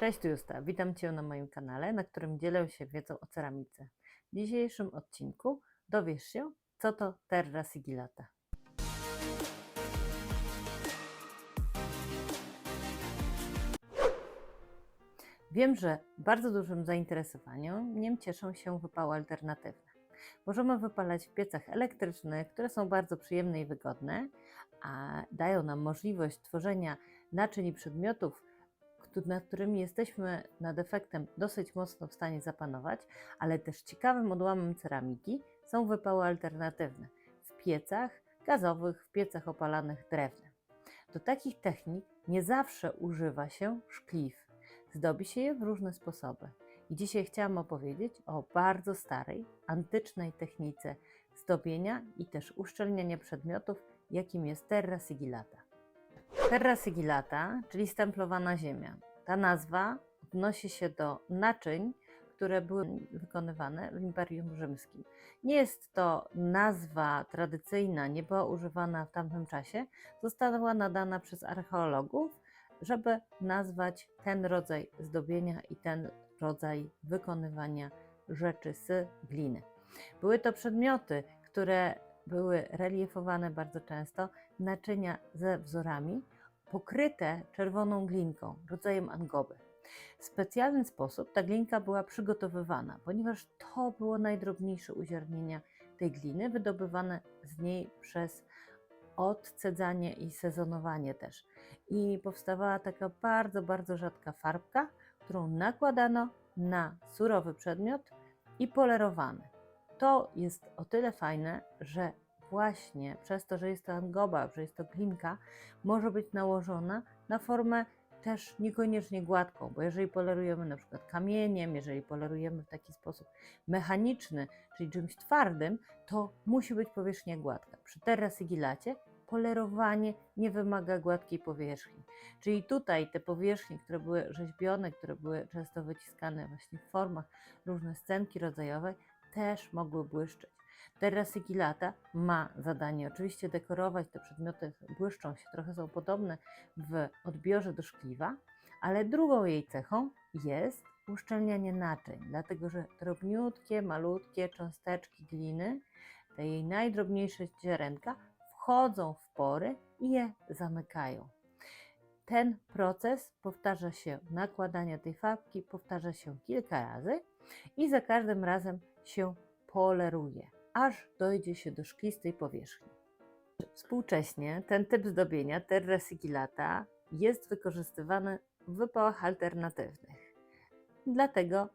Cześć, Justa. Witam Cię na moim kanale, na którym dzielę się wiedzą o ceramice. W dzisiejszym odcinku dowiesz się, co to Terra Sigillata. Wiem, że bardzo dużym zainteresowaniem niem cieszą się wypały alternatywne. Możemy wypalać w piecach elektrycznych, które są bardzo przyjemne i wygodne, a dają nam możliwość tworzenia naczyń i przedmiotów, nad którymi jesteśmy nad efektem dosyć mocno w stanie zapanować, ale też ciekawym odłamem ceramiki są wypały alternatywne w piecach gazowych, w piecach opalanych drewnem. Do takich technik nie zawsze używa się szkliw. Zdobi się je w różne sposoby. I dzisiaj chciałam opowiedzieć o bardzo starej, antycznej technice zdobienia i też uszczelniania przedmiotów, jakim jest terra sigillata. Terra sigillata, czyli stemplowana ziemia. Ta nazwa odnosi się do naczyń, które były wykonywane w Imperium Rzymskim. Nie jest to nazwa tradycyjna, nie była używana w tamtym czasie, została nadana przez archeologów, żeby nazwać ten rodzaj zdobienia i ten rodzaj wykonywania rzeczy z gliny. Były to przedmioty, które były reliefowane bardzo często, naczynia ze wzorami, pokryte czerwoną glinką, rodzajem angoby. W specjalny sposób ta glinka była przygotowywana, ponieważ to było najdrobniejsze uziarnienia tej gliny, wydobywane z niej przez odcedzanie i sezonowanie też. I powstawała taka bardzo, bardzo rzadka farbka, którą nakładano na surowy przedmiot i polerowany. To jest o tyle fajne, że właśnie przez to, że jest to angoba, że jest to glinka, może być nałożona na formę też niekoniecznie gładką, bo jeżeli polerujemy na przykład kamieniem, jeżeli polerujemy w taki sposób mechaniczny, czyli czymś twardym, to musi być powierzchnia gładka. Przy terra sigillacie polerowanie nie wymaga gładkiej powierzchni. Czyli tutaj te powierzchnie, które były rzeźbione, które były często wyciskane właśnie w formach różne scenki rodzajowe, też mogły błyszczeć. Terra sigillata ma zadanie oczywiście dekorować, te przedmioty błyszczą się, trochę są podobne w odbiorze do szkliwa, ale drugą jej cechą jest uszczelnianie naczyń, dlatego że drobniutkie, malutkie cząsteczki gliny, te jej najdrobniejsze ziarenka, wchodzą w pory i je zamykają. Ten proces powtarza się, nakładania tej farbki powtarza się kilka razy i za każdym razem się poleruje, aż dojdzie się do szklistej powierzchni. Współcześnie ten typ zdobienia, terra sigillata, jest wykorzystywany w wypałach alternatywnych, dlatego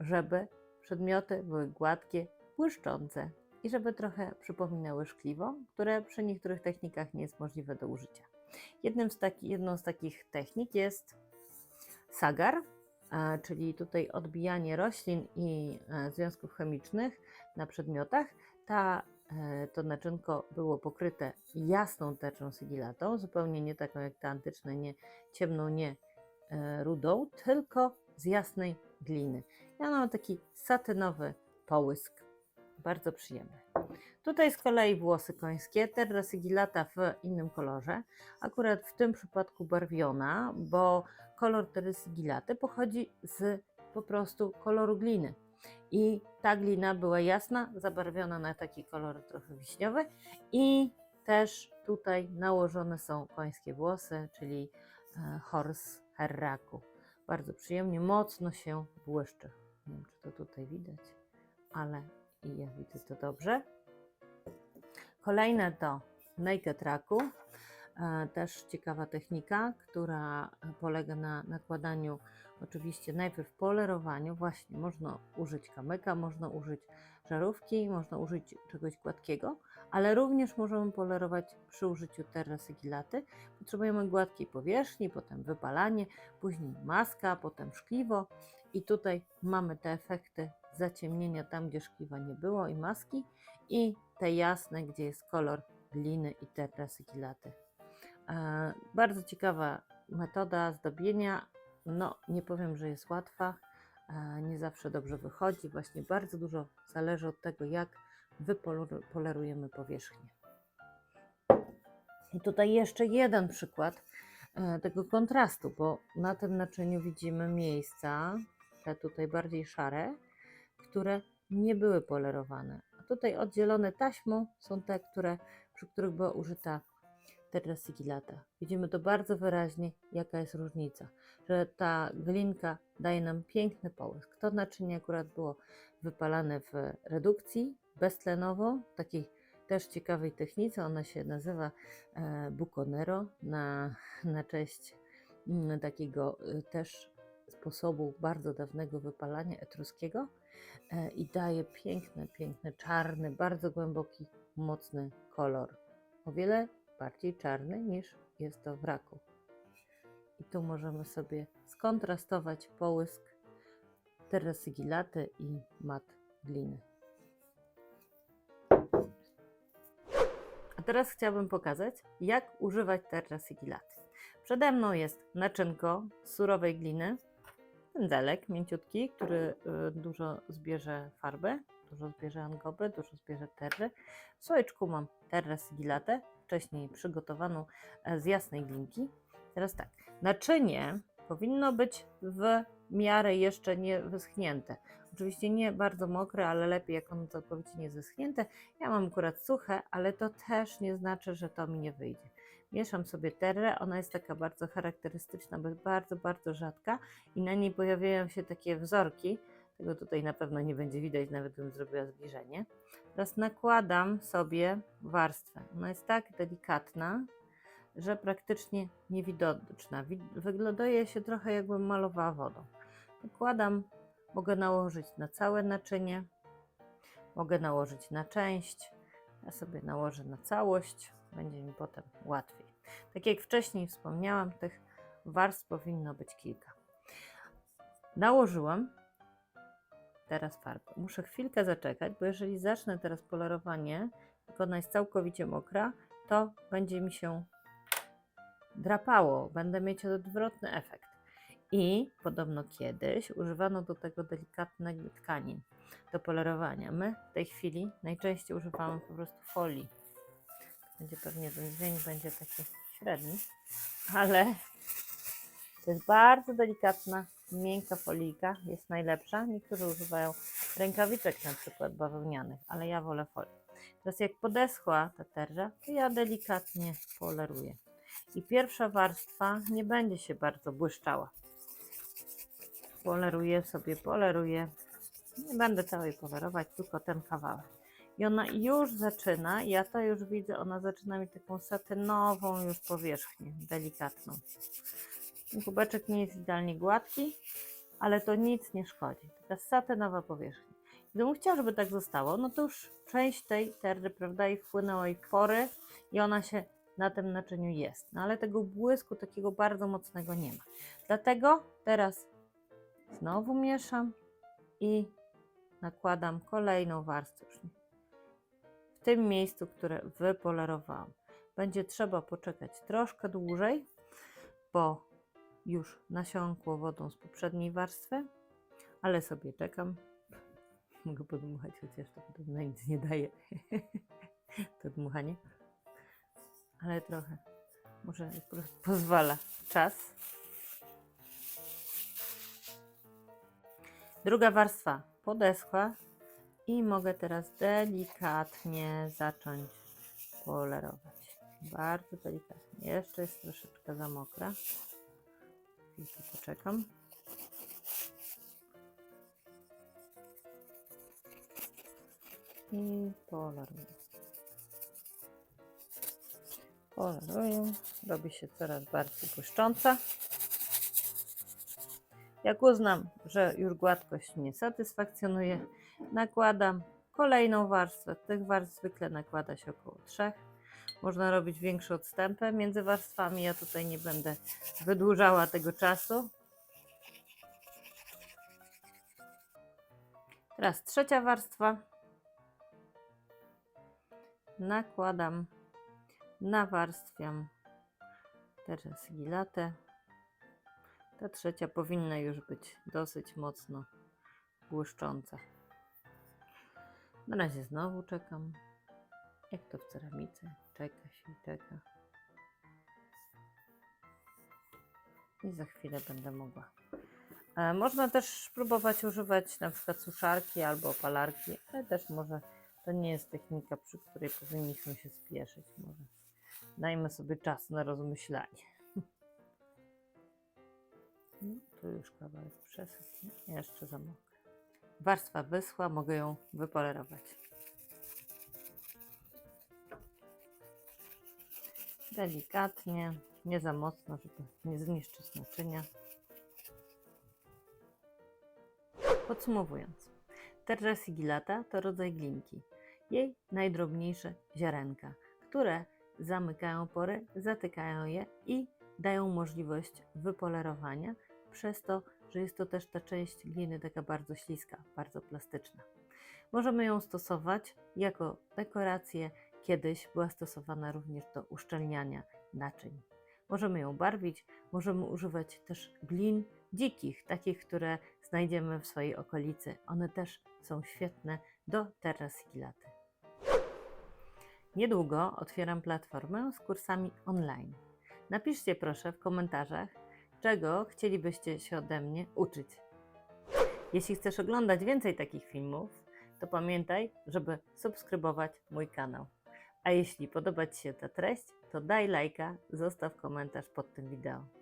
żeby przedmioty były gładkie, błyszczące i żeby trochę przypominały szkliwo, które przy niektórych technikach nie jest możliwe do użycia. Z taki, jedną z takich technik jest sagar, czyli tutaj odbijanie roślin i e, związków chemicznych na przedmiotach. Ta, e, to naczynko było pokryte jasną teczą sigillatą, zupełnie nie taką jak te antyczne, nie ciemną, nie e, rudą, tylko z jasnej gliny. Ja mam taki satynowy połysk, bardzo przyjemny. Tutaj z kolei włosy końskie, terra sigillata w innym kolorze, akurat w tym przypadku barwiona, bo kolor terry sigillaty pochodzi z po prostu koloru gliny. I ta glina była jasna, zabarwiona na taki kolor trochę wiśniowy i też tutaj nałożone są końskie włosy, czyli e, horse herraku. Bardzo przyjemnie, mocno się błyszczy. Nie wiem, czy to tutaj widać, ale ja widzę to dobrze. Kolejne to naked raku. E, Też ciekawa technika, która polega na nakładaniu, oczywiście najpierw polerowaniu. Właśnie można użyć kamyka, można użyć żarówki, można użyć czegoś gładkiego, ale również możemy polerować przy użyciu terra sigillaty. Potrzebujemy gładkiej powierzchni, potem wypalanie, później maska, potem szkliwo i tutaj mamy te efekty zaciemnienia tam, gdzie szkliwa nie było i maski i te jasne, gdzie jest kolor gliny i terra sigillaty. E, Bardzo ciekawa metoda zdobienia. No, nie powiem, że jest łatwa, nie zawsze dobrze wychodzi. Właśnie bardzo dużo zależy od tego, jak wypolerujemy powierzchnię. I tutaj jeszcze jeden przykład e, tego kontrastu, bo na tym naczyniu widzimy miejsca, te tutaj bardziej szare, które nie były polerowane. Tutaj oddzielone taśmą są te, które, przy których była użyta terra sigillata. Widzimy to bardzo wyraźnie, jaka jest różnica, że ta glinka daje nam piękny połysk. To naczynie akurat było wypalane w redukcji beztlenowo, takiej też ciekawej technice. Ona się nazywa e, Buconero na, na cześć mm, takiego e, też sposobu bardzo dawnego wypalania etruskiego i daje piękny, piękny, czarny, bardzo głęboki, mocny kolor. O wiele bardziej czarny niż jest to w raku. I tu możemy sobie skontrastować połysk terrasygilaty i mat gliny. A teraz chciałabym pokazać, jak używać terrasygilaty. Przede mną jest naczynko z surowej gliny, pędzelek mięciutki, który y, dużo zbierze farby, dużo zbierze angoby, dużo zbierze terry. W słoiczku mam terra sigillatę, wcześniej przygotowaną e, z jasnej glinki. Teraz tak, naczynie powinno być w miarę jeszcze nie wyschnięte. Oczywiście nie bardzo mokre, ale lepiej jak ono całkowicie nie zeschnięte. Ja mam akurat suche, ale to też nie znaczy, że to mi nie wyjdzie. Mieszam sobie terrę, ona jest taka bardzo charakterystyczna, bardzo, bardzo rzadka i na niej pojawiają się takie wzorki. Tego tutaj na pewno nie będzie widać, nawet bym zrobiła zbliżenie. Teraz nakładam sobie warstwę. Ona jest tak delikatna, że praktycznie niewidoczna. Wyglądaje się trochę jakbym malowała wodą. Nakładam, mogę nałożyć na całe naczynie, mogę nałożyć na część. Ja sobie nałożę na całość, będzie mi potem łatwiej. Tak jak wcześniej wspomniałam, tych warstw powinno być kilka. Nałożyłam teraz farbę. Muszę chwilkę zaczekać, bo jeżeli zacznę teraz polerowanie, jak ona jest całkowicie mokra, to będzie mi się drapało, będę mieć odwrotny efekt. I podobno kiedyś używano do tego delikatnych tkanin do polerowania. My w tej chwili najczęściej używamy po prostu folii. Będzie pewnie ten dźwięk będzie taki średni, ale to jest bardzo delikatna, miękka folijka, jest najlepsza. Niektórzy używają rękawiczek na przykład bawełnianych, ale ja wolę folię. Teraz jak podeschła ta terra, to ja delikatnie poleruję. I pierwsza warstwa nie będzie się bardzo błyszczała. Poleruję sobie, poleruję. Nie będę całej polerować, tylko ten kawałek. I ona już zaczyna, ja to już widzę, ona zaczyna mieć taką satynową już powierzchnię, delikatną. Kubeczek nie jest idealnie gładki, ale to nic nie szkodzi. Taka satynowa powierzchnia. Gdybym chciała, żeby tak zostało, no to już część tej terry, prawda, i wpłynęła jej pory i ona się na tym naczyniu jest. No ale tego błysku takiego bardzo mocnego nie ma. Dlatego teraz znowu mieszam i nakładam kolejną warstwę. W tym miejscu, które wypolerowałam. Będzie trzeba poczekać troszkę dłużej, bo już nasiąkło wodą z poprzedniej warstwy, ale sobie czekam. Mogę podmuchać, chociaż to podobno nic nie daje. to dmuchanie. Ale trochę. Może pozwala czas. Druga warstwa podeschła i mogę teraz delikatnie zacząć polerować. Bardzo delikatnie. Jeszcze jest troszeczkę za mokra. Chwilkę poczekam. I poleruję. Poleruję. Robi się coraz bardziej błyszcząca. Jak uznam, że już gładkość mnie satysfakcjonuje, nakładam kolejną warstwę. Tych warstw zwykle nakłada się około trzech. Można robić większe odstępy między warstwami. Ja tutaj nie będę wydłużała tego czasu. Teraz trzecia warstwa. Nakładam, nawarstwiam teraz gilatę. Ta trzecia powinna już być dosyć mocno błyszcząca. Na razie znowu czekam. Jak to w ceramice? Czeka się i czeka. I za chwilę będę mogła. E, Można też próbować używać na przykład suszarki albo opalarki, ale też może to nie jest technika, przy której powinniśmy się spieszyć. Może dajmy sobie czas na rozmyślanie. No, tu już kawałek przesyp, nie? jeszcze za mokre. Warstwa wyschła, mogę ją wypolerować. Delikatnie, nie za mocno, żeby nie zniszczyć naczynia. Podsumowując, Terra sigillata to rodzaj glinki. Jej najdrobniejsze ziarenka, które zamykają pory, zatykają je i dają możliwość wypolerowania, przez to, że jest to też ta część gliny taka bardzo śliska, bardzo plastyczna. Możemy ją stosować jako dekorację, kiedyś była stosowana również do uszczelniania naczyń. Możemy ją barwić, możemy używać też glin dzikich, takich, które znajdziemy w swojej okolicy. One też są świetne do terra sigillaty. Niedługo otwieram platformę z kursami online. Napiszcie proszę w komentarzach, czego chcielibyście się ode mnie uczyć. Jeśli chcesz oglądać więcej takich filmów, to pamiętaj, żeby subskrybować mój kanał. A jeśli podoba Ci się ta treść, to daj lajka, zostaw komentarz pod tym wideo.